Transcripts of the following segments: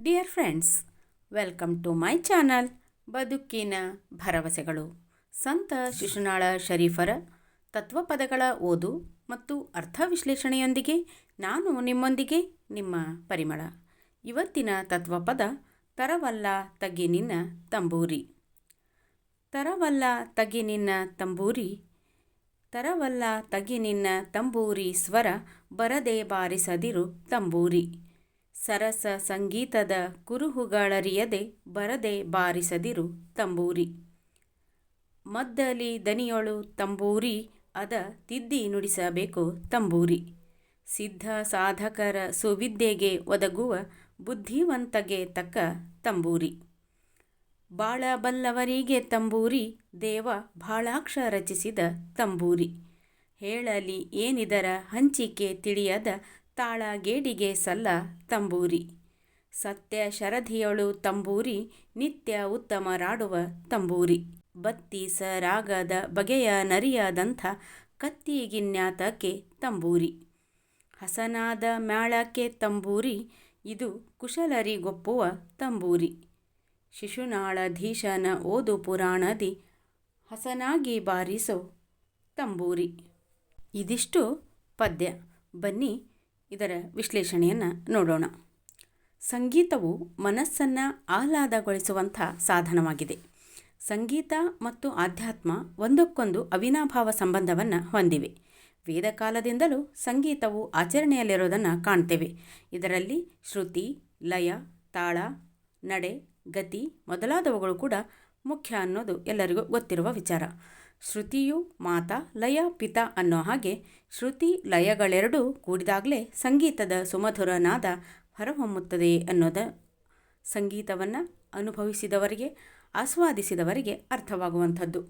Dear friends welcome to my channel ಬದುಕಿನ ಭರವಸೆಗಳು ಸಂತ ಶಿಶುನಾಳ ಶರೀಫರ ತತ್ವಪದಗಳ ಓದು ಮತ್ತು ಅರ್ಥ ವಿಶ್ಲೇಷಣೆಯೊಂದಿಗೆ ನಾನು ನಿಮ್ಮೊಂದಿಗೆ ನಿಮ್ಮ ಪರಿಮಳ. ಇವತ್ತಿನ ತತ್ವಪದ ತರವಲ್ಲ ತಗ್ಗಿ ನಿನ್ನ ತಂಬೂರಿ. ತರವಲ್ಲ ತಗ್ಗಿ ನಿನ್ನ ತಂಬೂರಿ, ತರವಲ್ಲ ತಗ್ಗಿ ನಿನ್ನ ತಂಬೂರಿ ಸ್ವರ ಬರದೆ ಬಾರಿಸದಿರು ತಂಬೂರಿ. ಸರಸ ಸಂಗೀತದ ಕುರುಹುಗಳರಿಯದೆ ಬರದೆ ಬಾರಿಸದಿರು ತಂಬೂರಿ. ಮದ್ದಲಿ ದನಿಯೊಳು ತಂಬೂರಿ, ಅದ ತಿದ್ದಿ ನುಡಿಸಬೇಕು ತಂಬೂರಿ. ಸಿದ್ಧ ಸಾಧಕರ ಸುವಿದ್ಯೆಗೆ ಒದಗುವ ಬುದ್ಧಿವಂತಗೆ ತಕ್ಕ ತಂಬೂರಿ. ಬಾಳ ಬಲ್ಲವರಿಗೆ ತಂಬೂರಿ, ದೇವ ಭಾಳಾಕ್ಷ ರಚಿಸಿದ ತಂಬೂರಿ. ಹೇಳಲಿ ಏನಿದರ ಹಂಚಿಕೆ ತಿಳಿಯದ ತಾಳಗೇಡಿಗೆ ಸಲ್ಲ ತಂಬೂರಿ. ಸತ್ಯ ಶರಧಿಯೊಳು ತಂಬೂರಿ, ನಿತ್ಯ ಉತ್ತಮರಾಡುವ ತಂಬೂರಿ. ಬತ್ತೀಸ ರಾಗದ ಬಗೆಯ ನರಿಯಾದಂಥ ಕತ್ತಿಗಿನ್ಯಾತಕ್ಕೆ ತಂಬೂರಿ. ಹಸನಾದ ಮ್ಯಾಳಕ್ಕೆ ತಂಬೂರಿ, ಇದು ಕುಶಲರಿಗೊಪ್ಪುವ ತಂಬೂರಿ. ಶಿಶುನಾಳಧೀಶನ ಓದು ಪುರಾಣದಿ ಹಸನಾಗಿ ಬಾರಿಸೋ ತಂಬೂರಿ. ಇದಿಷ್ಟು ಪದ್ಯ. ಬನ್ನಿ ಇದರ ವಿಶ್ಲೇಷಣೆಯನ್ನು ನೋಡೋಣ. ಸಂಗೀತವು ಮನಸ್ಸನ್ನು ಆಹ್ಲಾದಗೊಳಿಸುವಂಥ ಸಾಧನವಾಗಿದೆ. ಸಂಗೀತ ಮತ್ತು ಆಧ್ಯಾತ್ಮ ಒಂದಕ್ಕೊಂದು ಅವಿನಾಭಾವ ಸಂಬಂಧವನ್ನು ಹೊಂದಿವೆ. ವೇದಕಾಲದಿಂದಲೂ ಸಂಗೀತವು ಆಚರಣೆಯಲ್ಲಿರೋದನ್ನು ಕಾಣ್ತೇವೆ. ಇದರಲ್ಲಿ ಶ್ರುತಿ, ಲಯ, ತಾಳ, ನಡೆ, ಗತಿ ಮೊದಲಾದವುಗಳು ಕೂಡ ಮುಖ್ಯ ಅನ್ನೋದು ಎಲ್ಲರಿಗೂ ಗೊತ್ತಿರುವ ವಿಚಾರ. ಶ್ರುತಿಯು ಮಾತ, ಲಯ, ಪಿತ ಅನ್ನೋ ಹಾಗೆ ಶ್ರುತಿ ಲಯಗಳೆರಡೂ ಕೂಡಿದಾಗಲೇ ಸಂಗೀತದ ಸುಮಧುರ ನಾದ ಹೊರಹೊಮ್ಮುತ್ತದೆ ಅನ್ನೋದ ಸಂಗೀತವನ್ನು ಅನುಭವಿಸಿದವರಿಗೆ, ಆಸ್ವಾದಿಸಿದವರಿಗೆ ಅರ್ಥವಾಗುವಂಥದ್ದು.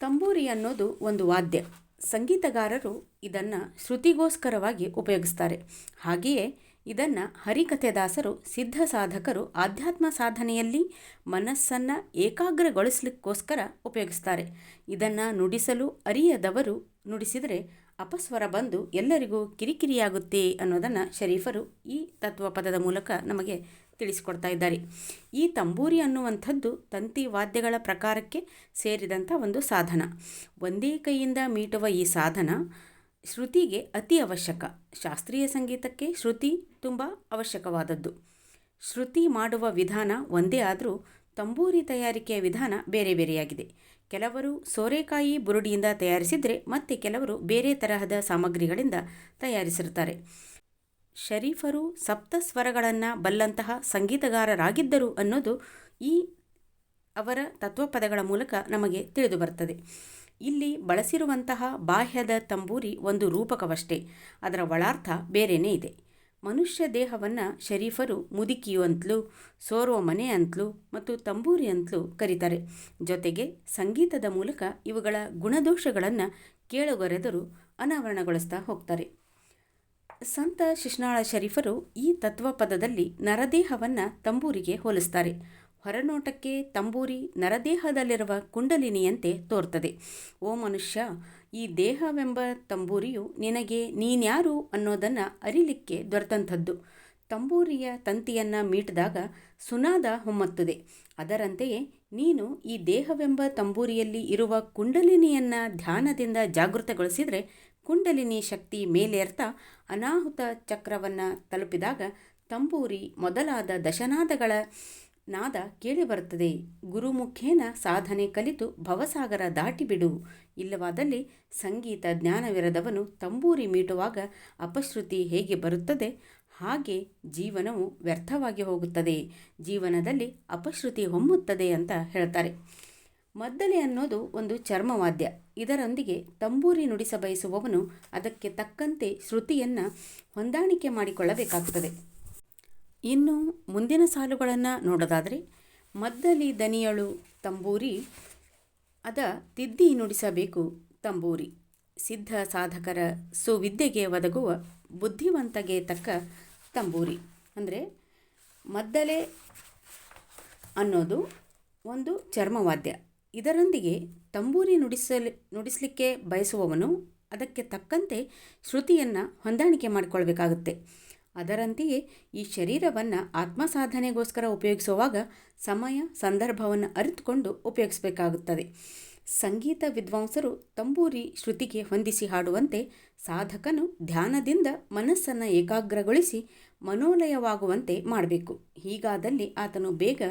ತಂಬೂರಿ ಅನ್ನೋದು ಒಂದು ವಾದ್ಯ. ಸಂಗೀತಗಾರರು ಇದನ್ನು ಶ್ರುತಿಗೋಸ್ಕರವಾಗಿ ಉಪಯೋಗಿಸ್ತಾರೆ. ಹಾಗೆಯೇ ಇದನ್ನು ಹರಿಕಥೆದಾಸರು, ಸಿದ್ಧ ಸಾಧಕರು ಆಧ್ಯಾತ್ಮ ಸಾಧನೆಯಲ್ಲಿ ಮನಸ್ಸನ್ನು ಏಕಾಗ್ರಗೊಳಿಸಲಿಕ್ಕೋಸ್ಕರ ಉಪಯೋಗಿಸ್ತಾರೆ. ಇದನ್ನು ನುಡಿಸಲು ಅರಿಯದವರು ನುಡಿಸಿದರೆ ಅಪಸ್ವರ ಬಂದು ಎಲ್ಲರಿಗೂ ಕಿರಿಕಿರಿಯಾಗುತ್ತೆ ಅನ್ನೋದನ್ನು ಶರೀಫರು ಈ ತತ್ವ ಪದದ ಮೂಲಕ ನಮಗೆ ತಿಳಿಸಿಕೊಡ್ತಾ ಇದ್ದಾರೆ. ಈ ತಂಬೂರಿ ಅನ್ನುವಂಥದ್ದು ತಂತಿ ವಾದ್ಯಗಳ ಪ್ರಕಾರಕ್ಕೆ ಸೇರಿದಂಥ ಒಂದು ಸಾಧನ. ಒಂದೇ ಕೈಯಿಂದ ಮೀಟುವ ಈ ಸಾಧನ ಶ್ರುತಿಗೆ ಅತಿ ಅವಶ್ಯಕ. ಶಾಸ್ತ್ರೀಯ ಸಂಗೀತಕ್ಕೆ ಶ್ರುತಿ ತುಂಬ ಅವಶ್ಯಕವಾದದ್ದು. ಶ್ರುತಿ ಮಾಡುವ ವಿಧಾನ ಒಂದೇ ಆದರೂ ತಂಬೂರಿ ತಯಾರಿಕೆಯ ವಿಧಾನ ಬೇರೆ ಬೇರೆಯಾಗಿದೆ. ಕೆಲವರು ಸೋರೆಕಾಯಿ ಬುರುಡಿಯಿಂದ ತಯಾರಿಸಿದರೆ ಮತ್ತೆ ಕೆಲವರು ಬೇರೆ ತರಹದ ಸಾಮಗ್ರಿಗಳಿಂದ ತಯಾರಿಸಿರುತ್ತಾರೆ. ಶರೀಫರು ಸಪ್ತ ಸ್ವರಗಳನ್ನು ಬಲ್ಲಂತಹ ಸಂಗೀತಗಾರರಾಗಿದ್ದರು ಅನ್ನೋದು ಈ ಅವರ ತತ್ವಪದಗಳ ಮೂಲಕ ನಮಗೆ ತಿಳಿದು ಬರ್ತದೆ. ಇಲ್ಲಿ ಬಳಸಿರುವಂತಹ ಬಾಹ್ಯದ ತಂಬೂರಿ ಒಂದು ರೂಪಕವಷ್ಟೇ. ಅದರ ಒಳಾರ್ಥ ಬೇರೆಯೇ ಇದೆ. ಮನುಷ್ಯ ದೇಹವನ್ನು ಶರೀಫರು ಮುದುಕಿಯು ಅಂತಲೂ ಸೋರುವ ಮನೆ ಅಂತಲೂ ಮತ್ತು ತಂಬೂರಿ ಅಂತಲೂ ಕರೀತಾರೆ. ಜೊತೆಗೆ ಸಂಗೀತದ ಮೂಲಕ ಇವುಗಳ ಗುಣದೋಷಗಳನ್ನು ಕೇಳುಗರೆದರು ಅನಾವರಣಗೊಳಿಸ್ತಾ ಹೋಗ್ತಾರೆ. ಸಂತ ಶಿಶ್ನಾಳ ಶರೀಫರು ಈ ತತ್ವಪದದಲ್ಲಿ ನರದೇಹವನ್ನು ತಂಬೂರಿಗೆ ಹೋಲಿಸ್ತಾರೆ. ಹೊರನೋಟಕ್ಕೆ ತಂಬೂರಿ ನರದೇಹದಲ್ಲಿರುವ ಕುಂಡಲಿನಿಯಂತೆ ತೋರ್ತದೆ. ಓ ಮನುಷ್ಯ, ಈ ದೇಹವೆಂಬ ತಂಬೂರಿಯು ನಿನಗೆ ನೀನ್ಯಾರು ಅನ್ನೋದನ್ನು ಅರಿಲಿಕ್ಕೆ ದೊರೆತಂಥದ್ದು. ತಂಬೂರಿಯ ತಂತಿಯನ್ನು ಮೀಟಿದಾಗ ಸುನಾದ ಹೊಮ್ಮತ್ತದೆ. ಅದರಂತೆಯೇ ನೀನು ಈ ದೇಹವೆಂಬ ತಂಬೂರಿಯಲ್ಲಿ ಇರುವ ಕುಂಡಲಿನಿಯನ್ನು ಧ್ಯಾನದಿಂದ ಜಾಗೃತಗೊಳಿಸಿದರೆ ಕುಂಡಲಿನಿ ಶಕ್ತಿ ಮೇಲೇರ್ತಾ ಅನಾಹುತ ಚಕ್ರವನ್ನು ತಲುಪಿದಾಗ ತಂಬೂರಿ ಮೊದಲಾದ ದಶನಾದಗಳ ನಾದ ಕೇಳಿಬರುತ್ತದೆ ಗುರುಮುಖೇನ ಸಾಧನೆ ಕಲಿತು ಭವಸಾಗರ ದಾಟಿಬಿಡು. ಇಲ್ಲವಾದಲ್ಲಿ ಸಂಗೀತ ಜ್ಞಾನವಿರದವನು ತಂಬೂರಿ ಮೀಟುವಾಗ ಅಪಶ್ರುತಿ ಹೇಗೆ ಬರುತ್ತದೆ? ಹಾಗೆ ಜೀವನವು ವ್ಯರ್ಥವಾಗಿ ಹೋಗುತ್ತದೆ. ಜೀವನದಲ್ಲಿ ಅಪಶ್ರುತಿ ಹೊಮ್ಮುತ್ತದೆ ಅಂತ ಹೇಳ್ತಾರೆ. ಮದ್ದಲೆ ಅನ್ನೋದು ಒಂದು ಚರ್ಮವಾದ್ಯ. ಇದರೊಂದಿಗೆ ತಂಬೂರಿ ನುಡಿಸ ಬಯಸುವವನು ಅದಕ್ಕೆ ತಕ್ಕಂತೆ ಶ್ರುತಿಯನ್ನು ಹೊಂದಾಣಿಕೆ ಮಾಡಿಕೊಳ್ಳಬೇಕಾಗುತ್ತದೆ ಇನ್ನು ಮುಂದಿನ ಸಾಲುಗಳನ್ನು ನೋಡೋದಾದರೆ, ಮದ್ದಲಿ ದನಿಯಳು ತಂಬೂರಿ, ಅದ ತಿದ್ದಿ ನುಡಿಸಬೇಕು ತಂಬೂರಿ. ಸಿದ್ಧ ಸಾಧಕರ ಸುವಿದ್ಯೆಗೆ ಒದಗುವ ಬುದ್ಧಿವಂತಗೆ ತಕ್ಕ ತಂಬೂರಿ. ಅಂದರೆ ಮದ್ದಲೆ ಅನ್ನೋದು ಒಂದು ಚರ್ಮವಾದ್ಯ. ಇದರೊಂದಿಗೆ ತಂಬೂರಿ ನುಡಿಸಲಿ, ನುಡಿಸಲಿಕ್ಕೆ ಬಯಸುವವನು ಅದಕ್ಕೆ ತಕ್ಕಂತೆ ಶ್ರುತಿಯನ್ನು ಹೊಂದಾಣಿಕೆ ಮಾಡಿಕೊಳ್ಬೇಕಾಗುತ್ತೆ. ಅದರಂತೆಯೇ ಈ ಶರೀರವನ್ನು ಆತ್ಮಸಾಧನೆಗೋಸ್ಕರ ಉಪಯೋಗಿಸುವಾಗ ಸಮಯ, ಸಂದರ್ಭವನ್ನು ಅರಿತುಕೊಂಡು ಉಪಯೋಗಿಸಬೇಕಾಗುತ್ತದೆ. ಸಂಗೀತ ವಿದ್ವಾಂಸರು ತಂಬೂರಿ ಶ್ರುತಿಗೆ ಹೊಂದಿಸಿ ಹಾಡುವಂತೆ ಸಾಧಕನು ಧ್ಯಾನದಿಂದ ಮನಸ್ಸನ್ನು ಏಕಾಗ್ರಗೊಳಿಸಿ ಮನೋಲಯವಾಗುವಂತೆ ಮಾಡಬೇಕು. ಹೀಗಾದಲ್ಲಿ ಆತನು ಬೇಗ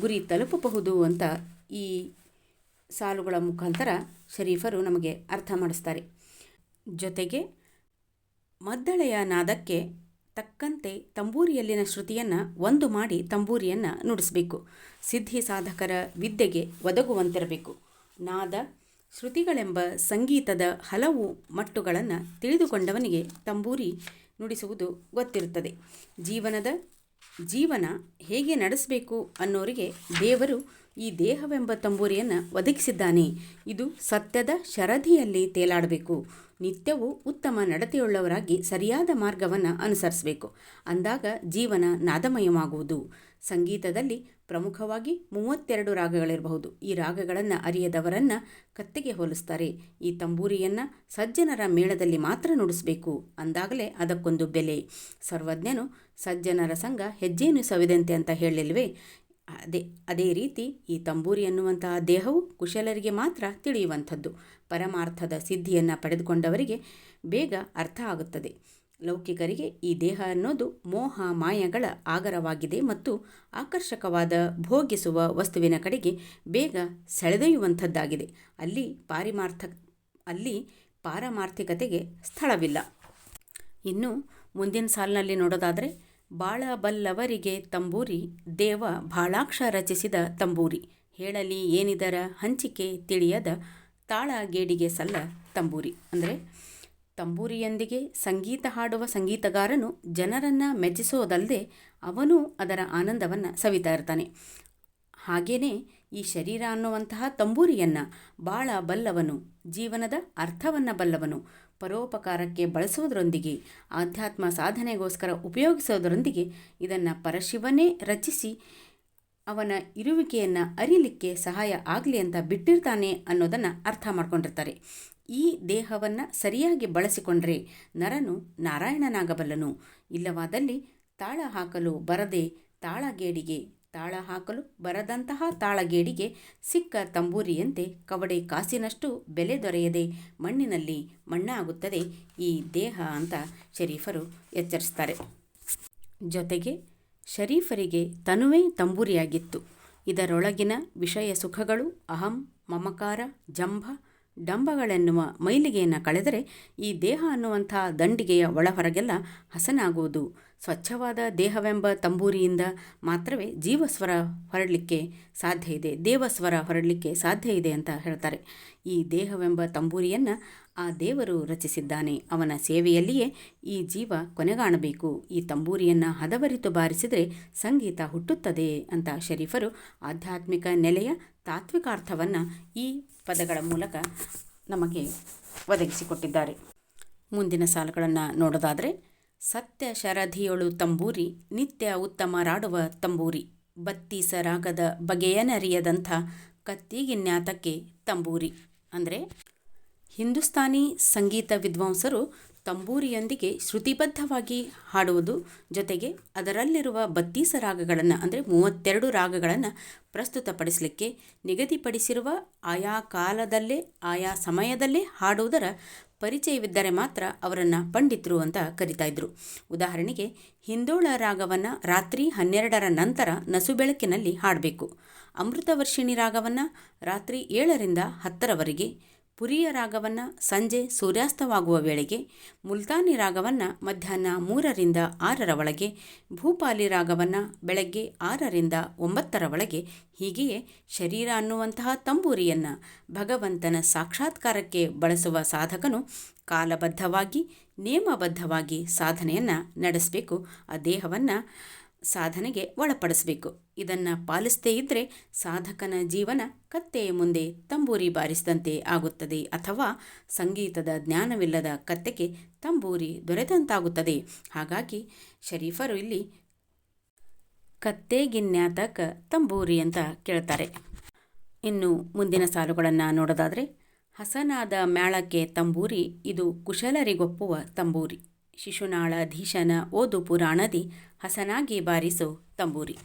ಗುರಿ ತಲುಪಬಹುದು ಅಂತ ಈ ಸಾಲುಗಳ ಮುಖಾಂತರ ಶರೀಫರು ನಮಗೆ ಅರ್ಥ ಮಾಡಿಸ್ತಾರೆ. ಜೊತೆಗೆ ಮದ್ದಳೆಯ ನಾದಕ್ಕೆ ತಕ್ಕಂತೆ ತಂಬೂರಿಯಲ್ಲಿನ ಶ್ರುತಿಯನ್ನು ಒಂದು ಮಾಡಿ ತಂಬೂರಿಯನ್ನು ನುಡಿಸಬೇಕು. ಸಿದ್ಧಿ ಸಾಧಕರ ವಿದ್ಯೆಗೆ ಒದಗುವಂತಿರಬೇಕು. ನಾದ, ಶ್ರುತಿಗಳೆಂಬ ಸಂಗೀತದ ಹಲವು ಮಟ್ಟುಗಳನ್ನು ತಿಳಿದುಕೊಂಡವನಿಗೆ ತಂಬೂರಿ ನುಡಿಸುವುದು ಗೊತ್ತಿರುತ್ತದೆ. ಜೀವನದ ಜೀವನ ಹೇಗೆ ನಡೆಸಬೇಕು ಅನ್ನೋರಿಗೆ ದೇವರು ಈ ದೇಹವೆಂಬ ತಂಬೂರಿಯನ್ನು ಒದಗಿಸಿದ್ದಾನೆ. ಇದು ಸತ್ಯದ ಶರಧಿಯಲ್ಲಿ ತೇಲಾಡಬೇಕು. ನಿತ್ಯವೂ ಉತ್ತಮ ನಡತೆಯುಳ್ಳವರಾಗಿ ಸರಿಯಾದ ಮಾರ್ಗವನ್ನು ಅನುಸರಿಸಬೇಕು. ಅಂದಾಗ ಜೀವನ ನಾದಮಯವಾಗುವುದು. ಸಂಗೀತದಲ್ಲಿ ಪ್ರಮುಖವಾಗಿ ಮೂವತ್ತೆರಡು ರಾಗಗಳಿರಬಹುದು. ಈ ರಾಗಗಳನ್ನು ಅರಿಯದವರನ್ನು ಕತ್ತೆಗೆ ಹೋಲಿಸ್ತಾರೆ. ಈ ತಂಬೂರಿಯನ್ನು ಸಜ್ಜನರ ಮೇಳದಲ್ಲಿ ಮಾತ್ರ ನುಡಿಸಬೇಕು. ಅಂದಾಗಲೇ ಅದಕ್ಕೊಂದು ಬೆಲೆ. ಸರ್ವಜ್ಞನು ಸಜ್ಜನರ ಸಂಘ ಹೆಜ್ಜೆಯನ್ನು ಸವಿದಂತೆ ಅಂತ ಹೇಳಿಲ್ವೇ? ಅದೇ ಅದೇ ರೀತಿ ಈ ತಂಬೂರಿ ಅನ್ನುವಂತಹ ದೇಹವು ಕುಶಲರಿಗೆ ಮಾತ್ರ ತಿಳಿಯುವಂಥದ್ದು. ಪರಮಾರ್ಥದ ಸಿದ್ಧಿಯನ್ನು ಪಡೆದುಕೊಂಡವರಿಗೆ ಬೇಗ ಅರ್ಥ ಆಗುತ್ತದೆ. ಲೌಕಿಕರಿಗೆ ಈ ದೇಹ ಅನ್ನೋದು ಮೋಹ, ಮಾಯಗಳ ಆಗರವಾಗಿದೆ ಮತ್ತು ಆಕರ್ಷಕವಾದ, ಭೋಗಿಸುವ ವಸ್ತುವಿನ ಕಡೆಗೆ ಬೇಗ ಸೆಳೆದೊಯ್ಯುವಂಥದ್ದಾಗಿದೆ. ಅಲ್ಲಿ ಪಾರಿಮಾರ್ಥ ಅಲ್ಲಿ ಪಾರಮಾರ್ಥಿಕತೆಗೆ ಸ್ಥಳವಿಲ್ಲ. ಇನ್ನು ಮುಂದಿನ ಸಾಲಿನಲ್ಲಿ ನೋಡೋದಾದರೆ ಬಾಳ ಬಲ್ಲವರಿಗೆ ತಂಬೂರಿ, ದೇವ ಭಾಳಾಕ್ಷ ರಚಿಸಿದ ತಂಬೂರಿ. ಹೇಳಲಿ ಏನಿದರ ಹಂಚಿಕೆ ತಿಳಿಯದ ತಾಳ ಗೇಡಿಗೆ ಸಲ್ಲ ತಂಬೂರಿ. ಅಂದರೆ ತಂಬೂರಿಯೊಂದಿಗೆ ಸಂಗೀತ ಹಾಡುವ ಸಂಗೀತಗಾರನು ಜನರನ್ನು ಮೆಚ್ಚಿಸೋದಲ್ಲದೆ ಅವನು ಅದರ ಆನಂದವನ್ನು ಸವಿತಾ ಇರ್ತಾನೆ. ಹಾಗೆಯೇ ಈ ಶರೀರ ಅನ್ನುವಂತಹ ತಂಬೂರಿಯನ್ನು ಬಾಳ ಬಲ್ಲವನು ಜೀವನದ ಅರ್ಥವನ್ನು ಬಲ್ಲವನು ಪರೋಪಕಾರಕ್ಕೆ ಬಳಸುವುದರೊಂದಿಗೆ, ಆಧ್ಯಾತ್ಮ ಸಾಧನೆಗೋಸ್ಕರ ಉಪಯೋಗಿಸೋದರೊಂದಿಗೆ ಇದನ್ನು ಪರಶಿವನೇ ರಚಿಸಿ ಅವನ ಇರುವಿಕೆಯನ್ನು ಅರಿಲಿಕ್ಕೆ ಸಹಾಯ ಆಗಲಿ ಅಂತ ಬಿಟ್ಟಿರ್ತಾನೆ ಅನ್ನೋದನ್ನು ಅರ್ಥ ಮಾಡ್ಕೊಂಡಿರ್ತಾರೆ. ಈ ದೇಹವನ್ನು ಸರಿಯಾಗಿ ಬಳಸಿಕೊಂಡ್ರೆ ನರನು ನಾರಾಯಣನಾಗಬಲ್ಲನು. ಇಲ್ಲವಾದಲ್ಲಿ ತಾಳ ಹಾಕಲು ಬರದೆ ತಾಳಗೇಡಿಗೆ ತಾಳ ಹಾಕಲು ಬರದಂತಹ ತಾಳಗೇಡಿಗೆ ಸಿಕ್ಕ ತಂಬೂರಿಯಂತೆ ಕವಡೆ ಕಾಸಿನಷ್ಟು ಬೆಲೆ ದೊರೆಯದೆ ಮಣ್ಣಿನಲ್ಲಿ ಮಣ್ಣಾಗುತ್ತದೆ ಈ ದೇಹ ಅಂತ ಶರೀಫರು ಎಚ್ಚರಿಸ್ತಾರೆ. ಜೊತೆಗೆ ಶರೀಫರಿಗೆ ತನುವೇ ತಂಬೂರಿಯಾಗಿತ್ತು. ಇದರೊಳಗಿನ ವಿಷಯ ಸುಖಗಳು, ಅಹಂ, ಮಮಕಾರ, ಜಂಭ, ಡಂಬಗಳೆನ್ನುವ ಮೈಲಿಗೆಯನ್ನು ಕಳೆದರೆ ಈ ದೇಹ ಅನ್ನುವಂಥ ದಂಡಿಗೆಯ ಒಳಹೊರಗೆಲ್ಲ ಹಸನಾಗುವುದು. ಸ್ವಚ್ಛವಾದ ದೇಹವೆಂಬ ತಂಬೂರಿಯಿಂದ ಮಾತ್ರವೇ ಜೀವಸ್ವರ ಹೊರಡಲಿಕ್ಕೆ ಸಾಧ್ಯ ಇದೆ, ದೇವಸ್ವರ ಹೊರಡಲಿಕ್ಕೆ ಸಾಧ್ಯ ಇದೆ ಅಂತ ಹೇಳ್ತಾರೆ. ಈ ದೇಹವೆಂಬ ತಂಬೂರಿಯನ್ನು ಆ ದೇವರು ರಚಿಸಿದ್ದಾನೆ. ಅವನ ಸೇವೆಯಲ್ಲಿಯೇ ಈ ಜೀವ ಕೊನೆಗಾಣಬೇಕು. ಈ ತಂಬೂರಿಯನ್ನು ಹದವರಿತು ಬಾರಿಸಿದರೆ ಸಂಗೀತ ಹುಟ್ಟುತ್ತದೆ ಅಂತ ಶರೀಫರು ಆಧ್ಯಾತ್ಮಿಕ ನೆಲೆಯ ತಾತ್ವಿಕಾರ್ಥವನ್ನು ಈ ಪದಗಳ ಮೂಲಕ ನಮಗೆ ಒದಗಿಸಿಕೊಟ್ಟಿದ್ದಾರೆ. ಮುಂದಿನ ಸಾಲುಗಳನ್ನು ನೋಡೋದಾದರೆ ಸತ್ಯ ಶರಧಿಯೊಳು ತಂಬೂರಿ, ನಿತ್ಯ ಉತ್ತಮ ರಾಡುವ ತಂಬೂರಿ, ಬತ್ತೀಸ ರಾಗದ ಬಗೆಯನರಿಯದಂಥ ಕತ್ತಿಗಿನ್ಯಾತಕ್ಕೆ ತಂಬೂರಿ. ಅಂದರೆ ಹಿಂದೂಸ್ತಾನಿ ಸಂಗೀತ ವಿದ್ವಾಂಸರು ತಂಬೂರಿಯೊಂದಿಗೆ ಶ್ರುತಿಬದ್ಧವಾಗಿ ಹಾಡುವುದು, ಜೊತೆಗೆ ಅದರಲ್ಲಿರುವ ಬತ್ತೀಸ ರಾಗಗಳನ್ನು, ಅಂದರೆ ಮೂವತ್ತೆರಡು ರಾಗಗಳನ್ನು ಪ್ರಸ್ತುತಪಡಿಸಲಿಕ್ಕೆ ನಿಗದಿಪಡಿಸಿರುವ ಆಯಾ ಕಾಲದಲ್ಲೇ, ಆಯಾ ಸಮಯದಲ್ಲೇ ಹಾಡುವುದರ ಪರಿಚಯವಿದ್ದರೆ ಮಾತ್ರ ಅವರನ್ನು ಪಂಡಿತರು ಅಂತ ಕರಿತಾ ಇದ್ರು. ಉದಾಹರಣೆಗೆ, ಹಿಂದೋಳ ರಾಗವನ್ನು ರಾತ್ರಿ ಹನ್ನೆರಡರ ನಂತರ ನಸುಬೆಳಕಿನಲ್ಲಿ ಹಾಡಬೇಕು. ಅಮೃತವರ್ಷಿಣಿ ರಾಗವನ್ನು ರಾತ್ರಿ ಏಳರಿಂದ ಹತ್ತರವರೆಗೆ ಪುರಿಯ ರಾಗವನ್ನು ಸಂಜೆ ಸೂರ್ಯಾಸ್ತವಾಗುವ ವೇಳೆಗೆ, ಮುಲ್ತಾನಿ ರಾಗವನ್ನು ಮಧ್ಯಾಹ್ನ ಮೂರರಿಂದ ಆರರ ಒಳಗೆ, ಭೂಪಾಲಿ ರಾಗವನ್ನು ಬೆಳಗ್ಗೆ ಆರರಿಂದ ಒಂಬತ್ತರ ಒಳಗೆ, ಹೀಗೆಯೇ ಶರೀರ ಅನ್ನುವಂತಹ ತಂಬೂರಿಯನ್ನು ಭಗವಂತನ ಸಾಕ್ಷಾತ್ಕಾರಕ್ಕೆ ಬಳಸುವ ಸಾಧಕನು ಕಾಲಬದ್ಧವಾಗಿ, ನಿಯಮಬದ್ಧವಾಗಿ ಸಾಧನೆಯನ್ನು ನಡೆಸಬೇಕು. ಆ ದೇಹವನ್ನು ಸಾಧನೆಗೆ ಒಳಪಡಿಸಬೇಕು. ಇದನ್ನು ಪಾಲಿಸದೇ ಇದ್ದರೆ ಸಾಧಕನ ಜೀವನ ಕತ್ತೆಯ ಮುಂದೆ ತಂಬೂರಿ ಬಾರಿಸಿದಂತೆ ಆಗುತ್ತದೆ ಅಥವಾ ಸಂಗೀತದ ಜ್ಞಾನವಿಲ್ಲದ ಕತ್ತೆಗೆ ತಂಬೂರಿ ದೊರೆತಂತಾಗುತ್ತದೆ ಹಾಗಾಗಿ ಶರೀಫರು ಇಲ್ಲಿ ಕತ್ತೆಗಿನ್ಯಾತಕ ತಂಬೂರಿ ಅಂತ ಕೇಳ್ತಾರೆ. ಇನ್ನು ಮುಂದಿನ ಸಾಲುಗಳನ್ನು ನೋಡೋದಾದರೆ ಹಸನಾದ ಮ್ಯಾಳಕ್ಕೆ ತಂಬೂರಿ, ಇದು ಕುಶಲರಿಗೊಪ್ಪುವ ತಂಬೂರಿ. ಶಿಶುನಾಳಧೀಶನ ಓದು ಪುರಾಣದಿ ಹಸನಾಗಿ ಬಾರಿಸು ತಂಬೂರಿ.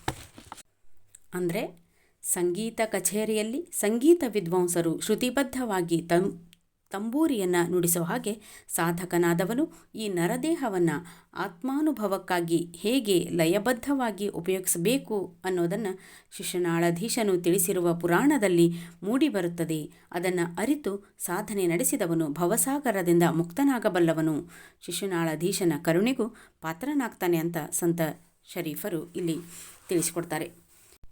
ಅಂದರೆ ಸಂಗೀತ ಕಚೇರಿಯಲ್ಲಿ ಸಂಗೀತ ವಿದ್ವಾಂಸರು ಶ್ರುತಿಬದ್ಧವಾಗಿ ತಂ ತಂಬೂರಿಯನ್ನು ನುಡಿಸೋ ಹಾಗೆ ಸಾಧಕನಾದವನು ಈ ನರದೇಹವನ್ನು ಆತ್ಮಾನುಭವಕ್ಕಾಗಿ ಹೇಗೆ ಲಯಬದ್ಧವಾಗಿ ಉಪಯೋಗಿಸಬೇಕು ಅನ್ನೋದನ್ನು ಶಿಶುನಾಳಧೀಶನು ತಿಳಿಸಿರುವ ಪುರಾಣದಲ್ಲಿ ಮೂಡಿಬರುತ್ತದೆ. ಅದನ್ನು ಅರಿತು ಸಾಧನೆ ನಡೆಸಿದವನು ಭವಸಾಗರದಿಂದ ಮುಕ್ತನಾಗಬಲ್ಲವನು. ಶಿಶುನಾಳಧೀಶನ ಕರುಣೆಗೂ ಪಾತ್ರನಾಗ್ತಾನೆ ಅಂತ ಸಂತ ಶರೀಫರು ಇಲ್ಲಿ ತಿಳಿಸಿಕೊಡ್ತಾರೆ.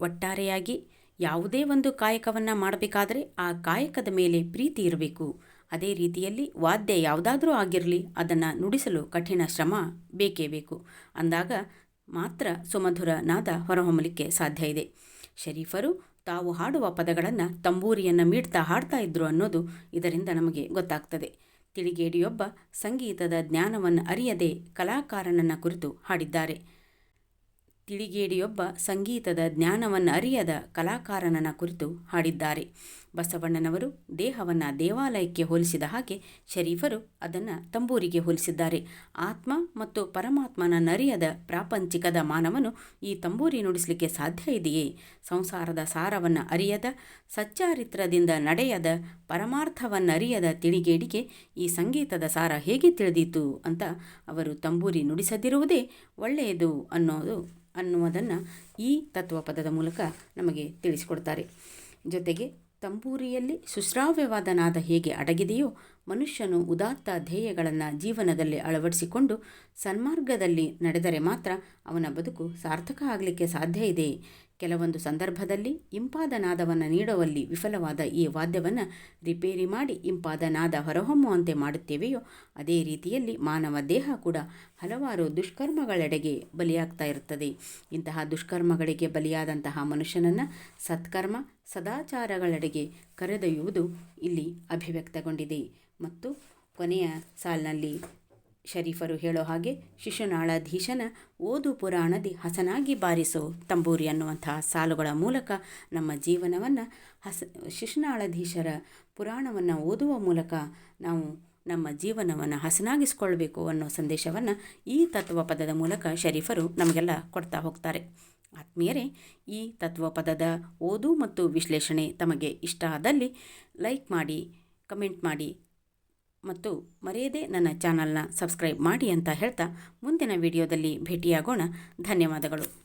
ಒಟ್ಟಾರೆಯಾಗಿ ಯಾವುದೇ ಒಂದು ಕಾಯಕವನ್ನು ಮಾಡಬೇಕಾದರೆ ಆ ಕಾಯಕದ ಮೇಲೆ ಪ್ರೀತಿ ಇರಬೇಕು. ಅದೇ ರೀತಿಯಲ್ಲಿ ವಾದ್ಯ ಯಾವುದಾದರೂ ಆಗಿರಲಿ, ಅದನ್ನು ನುಡಿಸಲು ಕಠಿಣ ಶ್ರಮ ಬೇಕೇ ಬೇಕು. ಅಂದಾಗ ಮಾತ್ರ ಸುಮಧುರ ನಾದ ಹೊರಹೊಮ್ಮಲಿಕ್ಕೆ ಸಾಧ್ಯ ಇದೆ. ಶರೀಫರು ತಾವು ಹಾಡುವ ಪದಗಳನ್ನು ತಂಬೂರಿಯನ್ನು ಮೀಡ್ತಾ ಹಾಡ್ತಾ ಇದ್ರು ಅನ್ನೋದು ಇದರಿಂದ ನಮಗೆ ಗೊತ್ತಾಗ್ತದೆ. ತಿಳಿಗೇಡಿಯೊಬ್ಬ ಸಂಗೀತದ ಜ್ಞಾನವನ್ನು ಅರಿಯದೆ ಕಲಾಕಾರನನ್ನ ಕುರಿತು ಹಾಡಿದ್ದಾರೆ. ತಿಳಿಗೇಡಿಯೊಬ್ಬ ಸಂಗೀತದ ಜ್ಞಾನವನ್ನು ಅರಿಯದ ಕಲಾಕಾರನನ್ನ ಕುರಿತು ಹಾಡಿದ್ದಾರೆ. ಬಸವಣ್ಣನವರು ದೇಹವನ್ನು ದೇವಾಲಯಕ್ಕೆ ಹೋಲಿಸಿದ ಹಾಗೆ ಶರೀಫರು ಅದನ್ನು ತಂಬೂರಿಗೆ ಹೋಲಿಸಿದ್ದಾರೆ. ಆತ್ಮ ಮತ್ತು ಪರಮಾತ್ಮನ ನರಿಯದ ಪ್ರಾಪಂಚಿಕದ ಮಾನವನು ಈ ತಂಬೂರಿ ನುಡಿಸಲಿಕ್ಕೆ ಸಾಧ್ಯ ಇದೆಯೇ? ಸಂಸಾರದ ಸಾರವನ್ನು ಅರಿಯದ, ಸಚ್ಚಾರಿತ್ರದಿಂದ ನಡೆಯದ, ಪರಮಾರ್ಥವನ್ನರಿಯದ ತಿಳಿಗೇಡಿಗೆ ಈ ಸಂಗೀತದ ಸಾರ ಹೇಗೆ ತಿಳಿದೀತು ಅಂತ ಅವರು ತಂಬೂರಿ ನುಡಿಸದಿರುವುದೇ ಒಳ್ಳೆಯದು ಅನ್ನೋದು ಅನ್ನುವುದನ್ನು ಈ ತತ್ವಪದದ ಮೂಲಕ ನಮಗೆ ತಿಳಿಸಿಕೊಡ್ತಾರೆ. ಜೊತೆಗೆ ತಂಬೂರಿಯಲ್ಲಿ ಸುಶ್ರಾವ್ಯವಾದ ನಾದ ಹೇಗೆ ಅಡಗಿದೆಯೋ ಮನುಷ್ಯನು ಉದಾತ್ತ ಧ್ಯೇಯಗಳನ್ನು ಜೀವನದಲ್ಲಿ ಅಳವಡಿಸಿಕೊಂಡು ಸನ್ಮಾರ್ಗದಲ್ಲಿ ನಡೆದರೆ ಮಾತ್ರ ಅವನ ಬದುಕು ಸಾರ್ಥಕ ಆಗಲಿಕ್ಕೆ ಸಾಧ್ಯ ಇದೆ. ಕೆಲವೊಂದು ಸಂದರ್ಭದಲ್ಲಿ ಇಂಪಾದ ನಾದವನ್ನು ನೀಡುವಲ್ಲಿ ವಿಫಲವಾದ ಈ ವಾದ್ಯವನ್ನು ರಿಪೇರಿ ಮಾಡಿ ಇಂಪಾದ ನಾದ ಹೊರಹೊಮ್ಮುವಂತೆ ಮಾಡುತ್ತೇವೆಯೋ, ಅದೇ ರೀತಿಯಲ್ಲಿ ಮಾನವ ದೇಹ ಕೂಡ ಹಲವಾರು ದುಷ್ಕರ್ಮಗಳೆಡೆಗೆ ಬಲಿಯಾಗ್ತಾ ಇರುತ್ತದೆ. ಇಂತಹ ದುಷ್ಕರ್ಮಗಳಿಗೆ ಬಲಿಯಾದಂತಹ ಮನುಷ್ಯನನ್ನು ಸತ್ಕರ್ಮ, ಸದಾಚಾರಗಳೆಡೆಗೆ ಕರೆದೊಯ್ಯುವುದು ಇಲ್ಲಿ ಅಭಿವ್ಯಕ್ತಗೊಂಡಿದೆ. ಮತ್ತು ಕೊನೆಯ ಸಾಲಿನಲ್ಲಿ ಶರೀಫರು ಹೇಳೋ ಹಾಗೆ ಶಿಶುನಾಳಾಧೀಶನ ಓದು ಪುರಾಣದಿ ಹಸನಾಗಿ ಬಾರಿಸೋ ತಂಬೂರಿ ಅನ್ನುವಂತಹ ಸಾಲುಗಳ ಮೂಲಕ ನಮ್ಮ ಜೀವನವನ್ನು ಹಸ, ಶಿಶುನಾಳಧೀಶರ ಪುರಾಣವನ್ನು ಓದುವ ಮೂಲಕ ನಾವು ನಮ್ಮ ಜೀವನವನ್ನು ಹಸನಾಗಿಸ್ಕೊಳ್ಬೇಕು ಅನ್ನೋ ಸಂದೇಶವನ್ನು ಈ ತತ್ವ ಪದದ ಮೂಲಕ ಶರೀಫರು ನಮಗೆಲ್ಲ ಕೊಡ್ತಾ ಹೋಗ್ತಾರೆ. ಆತ್ಮೀಯರೇ, ಈ ತತ್ವ ಪದದ ಓದು ಮತ್ತು ವಿಶ್ಲೇಷಣೆ ತಮಗೆ ಇಷ್ಟ ಆದಲ್ಲಿ ಲೈಕ್ ಮಾಡಿ, ಕಮೆಂಟ್ ಮಾಡಿ ಮತ್ತು ಮರೆಯದೆ ನನ್ನ ಚಾನಲ್ನ ಸಬ್ಸ್ಕ್ರೈಬ್ ಮಾಡಿ ಅಂತ ಹೇಳ್ತಾ ಮುಂದಿನ ವಿಡಿಯೋದಲ್ಲಿ ಭೇಟಿಯಾಗೋಣ. ಧನ್ಯವಾದಗಳು.